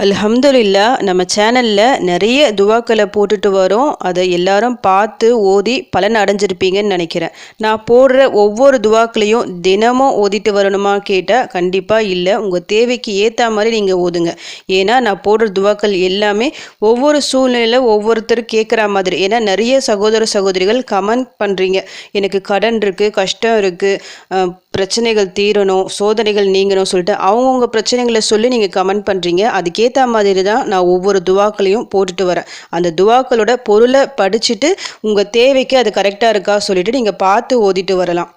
அல்ஹம்துலில்லா நம்ம சேனலில் நிறைய துவாக்களை போட்டுட்டு வரோம். அதை எல்லாரும் பார்த்து ஓதி பலன் அடைஞ்சிருப்பீங்கன்னு நினைக்கிறேன். நான் போடுற ஒவ்வொரு துவாக்களையும் தினமும் ஓதிட்டு வரணுமா கேட்டால் கண்டிப்பாக இல்லை. உங்கள் தேவைக்கு ஏற்ற மாதிரி நீங்கள் ஓதுங்க. ஏன்னா நான் போடுற துவாக்கள் எல்லாமே ஒவ்வொரு சூழ்நிலையில் ஒவ்வொருத்தர் கேட்குற மாதிரி. ஏன்னா நிறைய சகோதர சகோதரிகள் கமெண்ட் பண்ணுறீங்க எனக்கு கடன் இருக்குது கஷ்டம் இருக்குது பிரச்சனைகள் தீரணும் சோதனைகள் நீங்கணும் சொல்லிட்டு அவங்கவுங்க பிரச்சனைகளை சொல்லி நீங்கள் கமெண்ட் பண்ணுறீங்க அதுக்கே அதுக்கேற்ற மாதிரி தான் நான் ஒவ்வொரு துவாக்களையும் போட்டுட்டு வரேன். அந்த துவாக்களோட பொருளை படிச்சுட்டு உங்கள் தேவைக்கு அது கரெக்டாக இருக்கா சொல்லிட்டு நீங்கள் பார்த்து ஓதிட்டு வரலாம்.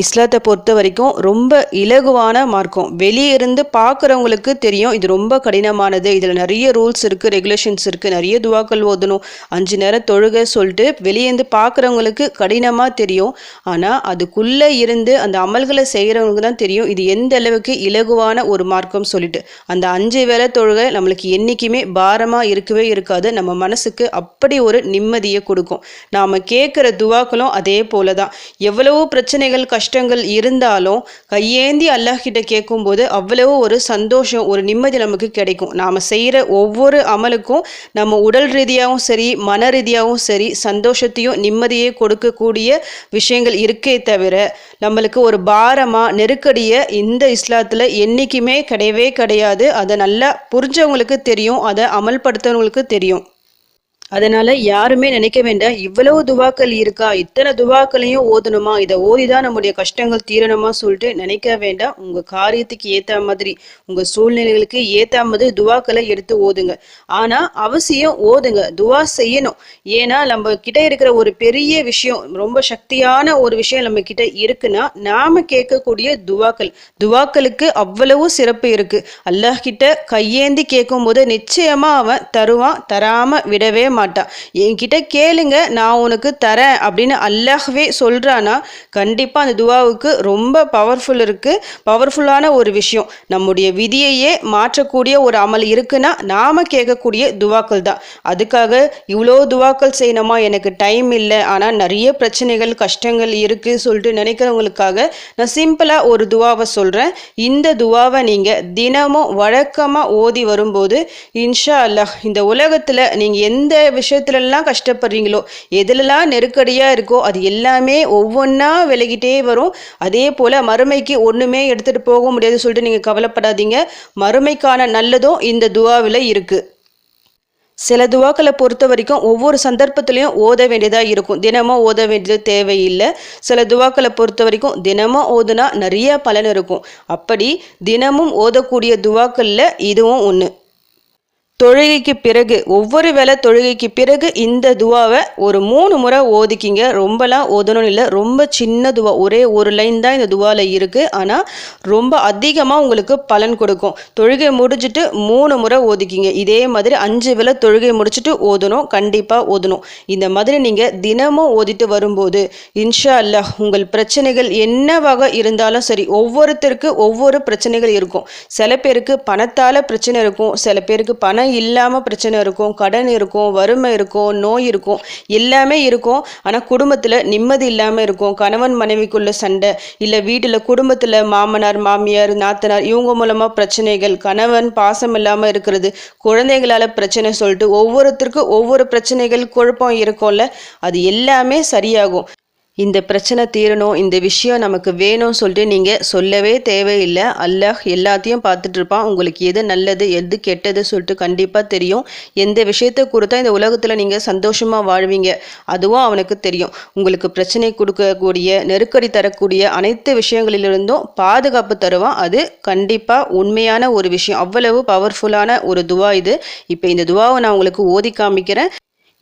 இஸ்லாத்தை பொறுத்த வரைக்கும் ரொம்ப இலகுவான மார்க்கம். வெளியே இருந்து பார்க்குறவங்களுக்கு தெரியும் இது ரொம்ப கடினமானது. இதில் நிறைய ரூல்ஸ் இருக்குது ரெகுலேஷன்ஸ் இருக்குது நிறைய துவாக்கள் ஓதணும். அஞ்சு நேரம் தொழுக சொல்லிட்டு வெளியேருந்து பார்க்குறவங்களுக்கு கடினமாக தெரியும். ஆனால் அதுக்குள்ளே இருந்து அந்த அமல்களை செய்கிறவங்களுக்கு தான் தெரியும் இது எந்த அளவுக்கு இலகுவான ஒரு மார்க்கம் சொல்லிட்டு. அந்த அஞ்சு வேலை தொழுகை நம்மளுக்கு என்றைக்குமே பாரமாக இருக்கவே இருக்காது. நம்ம மனசுக்கு அப்படி ஒரு நிம்மதியை கொடுக்கும். நாம் கேட்குற துவாக்களும் அதே போல தான் எவ்வளவோ பிரச்சனைகள் கஷ்டங்கள் இருந்தாலும் கையேந்தி அல்லாஹ்கிட்ட கேட்கும்போது அவ்வளவு ஒரு சந்தோஷம் ஒரு நிம்மதி நமக்கு கிடைக்கும். நாம் செய்கிற ஒவ்வொரு அமலுக்கும் நம்ம உடல் ரீதியாகவும் சரி மன ரீதியாகவும் சரி சந்தோஷத்தையும் நிம்மதியை கொடுக்கக்கூடிய விஷயங்கள் இருக்கே தவிர நம்மளுக்கு ஒரு பாரமாக நெருக்கடியை இந்த இஸ்லாத்தில் என்றைக்குமே கிடையவே கிடையாது. அதை நல்லா புரிஞ்சவங்களுக்கு தெரியும் அதை அமல்படுத்துறவங்களுக்கு தெரியும். அதனால யாருமே நினைக்க வேண்டாம் இவ்வளவு துவாக்கள் இருக்கா இத்தனை துவாக்களையும் ஓதணுமா இதை ஓதிதான் நம்முடைய கஷ்டங்கள் தீரணுமா சொல்லிட்டு நினைக்க வேண்டாம். உங்க காரியத்துக்கு ஏத்த மாதிரி உங்க சூழ்நிலைகளுக்கு ஏத்த மாதிரி துவாக்களை எடுத்து ஓதுங்க. ஆனா அவசியம் ஓதுங்க துவா செய்யணும். ஏன்னா நம்ம கிட்ட இருக்கிற ஒரு பெரிய விஷயம் ரொம்ப சக்தியான ஒரு விஷயம் நம்ம கிட்ட இருக்குன்னா நாம கேட்கக்கூடிய துவாக்கள். துவாக்களுக்கு அவ்வளவு சிறப்பு இருக்கு. அல்லாஹ் கிட்ட கையேந்தி கேட்கும் போது நிச்சயமா அவன் தருவான் தராம விடவே மாட்டான். என்கிட்ட கேளுங்க நான் உனக்கு தரேன் அப்படின்னு அல்லாஹ்வே சொல்கிறானா கண்டிப்பாக அந்த துவாவுக்கு ரொம்ப பவர்ஃபுல் இருக்குது பவர்ஃபுல்லான ஒரு விஷயம். நம்முடைய விதியையே மாற்றக்கூடிய ஒரு அமல் இருக்குன்னா நாம் கேட்கக்கூடிய துவாக்கள் தான். அதுக்காக இவ்வளோ துவாக்கள் செய்யணுமா? எனக்கு டைம் இல்லை. ஆனால் நிறைய பிரச்சனைகள் கஷ்டங்கள் இருக்குது சொல்லிட்டு நினைக்கிறவங்களுக்காக நான் சிம்பிளாக ஒரு துவாவை சொல்கிறேன் இந்த துவாவை நீங்கள் தினமும் வழக்கமாக ஓதி வரும்போது இன்ஷா அல்லாஹ் இந்த உலகத்தில் நீங்கள் எந்த விஷயத்துலலாம் கஷ்டப்படுறீங்களோ? எதுலலாம் நெருக்கடியாக இருக்கோ அது எல்லாமே ஒவ்வொன்றா விலகிட்டே வரும். அதே போல் மறுமைக்கு ஒன்றுமே எடுத்துகிட்டு போக முடியாது சொல்லிட்டு நீங்கள் கவலைப்படாதீங்க. மறுமைக்கான நல்லதும் இந்த துவாவில் இருக்குது சில துவாக்களை பொறுத்த வரைக்கும் ஒவ்வொரு சந்தர்ப்பத்துலேயும் ஓத வேண்டியதாக இருக்கும். தினமும் ஓத வேண்டியது தேவையில்லை. சில துவாக்களை பொறுத்த வரைக்கும் தினமும் ஓதுனா நிறைய பலன் இருக்கும். அப்படி தினமும் ஓதக்கூடிய துவாக்களில் இதுவும் ஒன்று தொழுகைக்கு பிறகு ஒவ்வொரு வேலை தொழுகைக்கு பிறகு இந்த துவாவை ஒரு மூணு முறை ஓதிக்கிங்க. ரொம்பலாம் ஓதணும் இல்லை. ரொம்ப சின்ன துவா. ஒரே ஒரு லைன் தான் இந்த துவாவில் இருக்குது ஆனால் ரொம்ப அதிகமாக உங்களுக்கு பலன் கொடுக்கும். தொழுகை முடிச்சுட்டு மூணு முறை ஓதிக்கிங்க. இதே மாதிரி அஞ்சு வேலை தொழுகை முடிச்சுட்டு ஓதணும். கண்டிப்பாக ஓதணும். இந்த மாதிரி நீங்கள் தினமும் ஓதிட்டு வரும்போது இன்ஷா அல்லாஹ் உங்கள் பிரச்சனைகள் என்னவாக இருந்தாலும் சரி ஒவ்வொருத்தருக்கு ஒவ்வொரு பிரச்சனைகள் இருக்கும். சில பேருக்கு பணத்தால் பிரச்சனை இருக்கும். சில பேருக்கு பணம் இல்லாமல் பிரச்சனை இருக்கும் கடன் இருக்கும் வறுமை இருக்கும் நோய் இருக்கும் எல்லாமே இருக்கும். ஆனால் குடும்பத்தில் நிம்மதி இல்லாமல் இருக்கும். கணவன் மனைவிக்குள்ள சண்டை இல்லை வீட்டில் குடும்பத்தில் மாமனார் மாமியார் நாத்தனார் இவங்க மூலமாக பிரச்சனைகள் கணவன் பாசம் இல்லாமல் இருக்கிறது குழந்தைகளால் பிரச்சனை சொல்லிட்டு ஒவ்வொருத்தருக்கும் ஒவ்வொரு பிரச்சனைகள் குழப்பம் இருக்கும்ல அது எல்லாமே சரியாகும். இந்த பிரச்சனை தீரணும் இந்த விஷயம் நமக்கு வேணும்னு சொல்லிட்டு நீங்கள் சொல்லவே தேவையில்லை. அல்லாஹ் எல்லாத்தையும் பார்த்துட்டு இருப்பான் உங்களுக்கு எது நல்லது எது கெட்டது சொல்லிட்டு கண்டிப்பாக தெரியும். எந்த விஷயத்தை கொடுத்தா இந்த உலகத்தில் நீங்கள் சந்தோஷமாக வாழ்வீங்க? அதுவும் அவனுக்கு தெரியும். உங்களுக்கு பிரச்சனை கொடுக்கக்கூடிய நெருக்கடி தரக்கூடிய அனைத்து விஷயங்களிலிருந்தும் பாதுகாப்பு தருவான். அது கண்டிப்பாக உண்மையான ஒரு விஷயம். அவ்வளவு பவர்ஃபுல்லான ஒரு துவா இது. இப்போ இந்த துவாவை நான் உங்களுக்கு ஓதி காமிக்கிறேன்.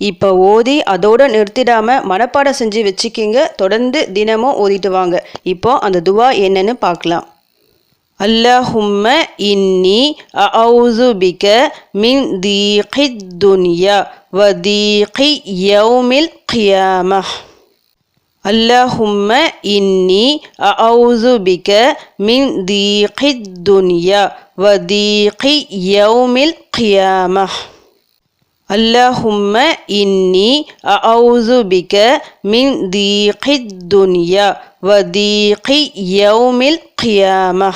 இப்போ ஓதி அதோட நிறுத்திடாம மனப்பாடம் செஞ்சு வச்சுக்கிங்க தொடர்ந்து தினமும் ஓதிட்டு வாங்க இப்போ அந்த துவா என்னன்னு பார்க்கலாம் அல்லாஹும்ம இன்னி அவுது பிக மின் தீகி துன்யா வ தீகி யௌமில் கியாம اللهم إني أعوذ بك من ضيق الدنيا وضيق يوم القيامة اللهم إني أعوذ بك من ضيق الدنيا وضيق يوم القيامة.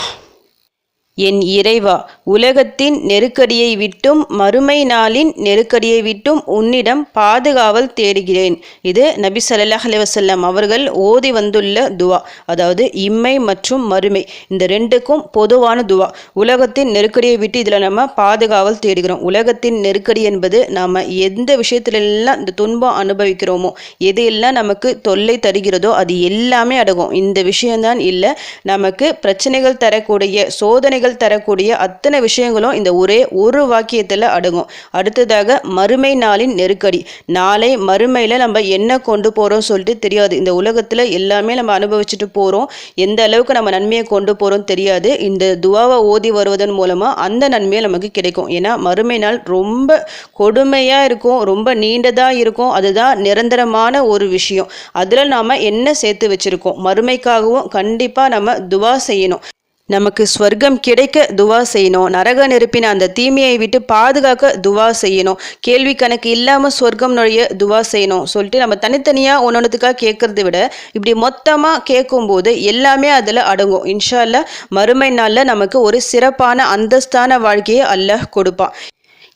என் இறைவா உலகத்தின் நெருக்கடியை விட்டும் மறுமை நாளின் நெருக்கடியை விட்டும் உன்னிடம் பாதுகாவல் தேடுகிறேன். இது நபி சல்லாஹ் அலைவசல்லம் அவர்கள் ஓதி வந்துள்ள துவா. அதாவது இம்மை மற்றும் மறுமை. இந்த ரெண்டுக்கும் பொதுவான துவா. உலகத்தின் நெருக்கடியை விட்டு இதில் நம்ம பாதுகாவல் தேடுகிறோம். உலகத்தின் நெருக்கடி என்பது நாம் எந்த விஷயத்திலெல்லாம் இந்த துன்பம் அனுபவிக்கிறோமோ எது எல்லாம் நமக்கு தொல்லை தருகிறதோ அது எல்லாமே அடங்கும். இந்த விஷயம்தான் இல்லை நமக்கு பிரச்சனைகள் தரக்கூடிய சோதனைகள் நன்மைகள் தரக்கூடிய அத்தனை விஷயங்களும் இந்த ஒரே ஒரு வாக்கியத்தில் அடங்கும். அடுத்ததாக மறுமை நாளின் நெருக்கடி. நாளை மறுமையில் நம்ம என்ன கொண்டு போகிறோம் சொல்லிட்டு தெரியாது. இந்த உலகத்தில் எல்லாமே நம்ம அனுபவிச்சுட்டு போகிறோம் எந்த அளவுக்கு நம்ம நன்மையை கொண்டு போகிறோம் தெரியாது. இந்த துவாவை ஓதி வருவதன் மூலமாக அந்த நன்மையை நமக்கு கிடைக்கும். ஏன்னா மறுமை நாள் ரொம்ப கொடுமையாக இருக்கும். ரொம்ப நீண்டதாக இருக்கும். அதுதான் நிரந்தரமான ஒரு விஷயம். அதில் நாம் என்ன சேர்த்து வச்சுருக்கோம்? மறுமைக்காகவும் கண்டிப்பாக நம்ம துவா செய்யணும். நமக்கு ஸ்வர்க்கம் கிடைக்க துவா செய்யணும். நரக நெருப்பின அந்த தீமையை விட்டு பாதுகாக்க துவா செய்யணும். கேள்வி கணக்கு இல்லாமல் ஸ்வர்க்கம் நுழைய துவா செய்யணும். சொல்லிட்டு நம்ம தனித்தனியாக ஒன்றொன்றுத்துக்காக கேட்கறத விட இப்படி மொத்தமாக கேட்கும்போது எல்லாமே அதில் அடங்கும். இன்ஷால்ல மறுமை நாளில் நமக்கு ஒரு சிறப்பான அந்தஸ்தான வாழ்க்கையை அல்ல கொடுப்பான்.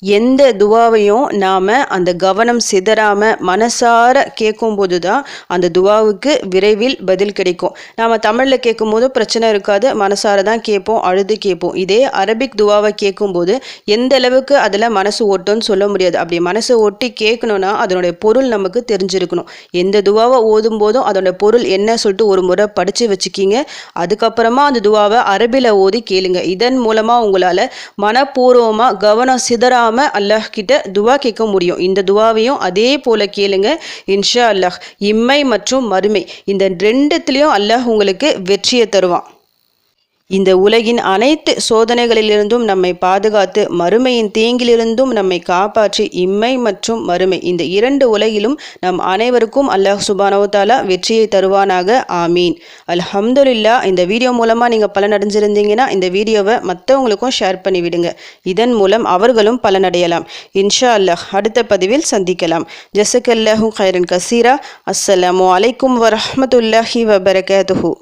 எந்த துவாவையும் நாம் அந்த கவனம் சிதறாமல் மனசார கேட்கும்போது தான் அந்த துவாவுக்கு விரைவில் பதில் கிடைக்கும். நாம் தமிழில் கேட்கும்போது பிரச்சனை இருக்காது. மனசார தான் கேட்போம். அழுது கேட்போம். இதே அரபிக் துவாவை கேட்கும்போது எந்த அளவுக்கு அதில் மனசு ஓட்டும்னு சொல்ல முடியாது. அப்படி மனசு ஒட்டி கேட்கணுன்னா அதனுடைய பொருள் நமக்கு தெரிஞ்சிருக்கணும். எந்த துவாவை ஓதும் போதும் அதோட பொருள் என்ன சொல்லிட்டு ஒரு முறை படித்து வச்சுக்கிங்க. அதுக்கப்புறமா அந்த துவாவை அரபியில் ஓதி கேளுங்க. இதன் மூலமாக உங்களால் மனப்பூர்வமாக கவனம் சிதறாம இல்லாமல் அல்லாஹ் கிட்ட துவா கேட்க முடியும். இந்த துவாவையும் அதே போல் கேளுங்க. இன்ஷா அல்லாஹ் இம்மை மற்றும் மறுமை இந்த ரெண்டுத்துலேயும் அல்லாஹ் உங்களுக்கு வெற்றியை தருவான். இந்த உலகின் அனைத்து சோதனைகளிலிருந்தும் நம்மை பாதுகாத்து மறுமையின் தீங்கிலிருந்தும் நம்மை காப்பாற்றி இம்மை மற்றும் மறுமை. இந்த இரண்டு உலகிலும் நம் அனைவருக்கும் அல்லாஹ் சுபானவத்தாலா வெற்றியை தருவானாக. ஆமீன். அல்ஹம்துல்லா இந்த வீடியோ மூலமாக நீங்கள் பலனடைஞ்சிருந்தீங்கன்னா இந்த வீடியோவை மற்றவங்களுக்கும் ஷேர் பண்ணிவிடுங்க. இதன் மூலம் அவர்களும் பலனடையலாம். இன்ஷா அல்லாஹ் அடுத்த பதிவில் சந்திக்கலாம். ஜசக் அல்லாஹூ கைரன் கசீரா. அஸ்ஸலாமு அலைக்கும் வரமத்துல்லாஹி வபரகாத்துஹூ.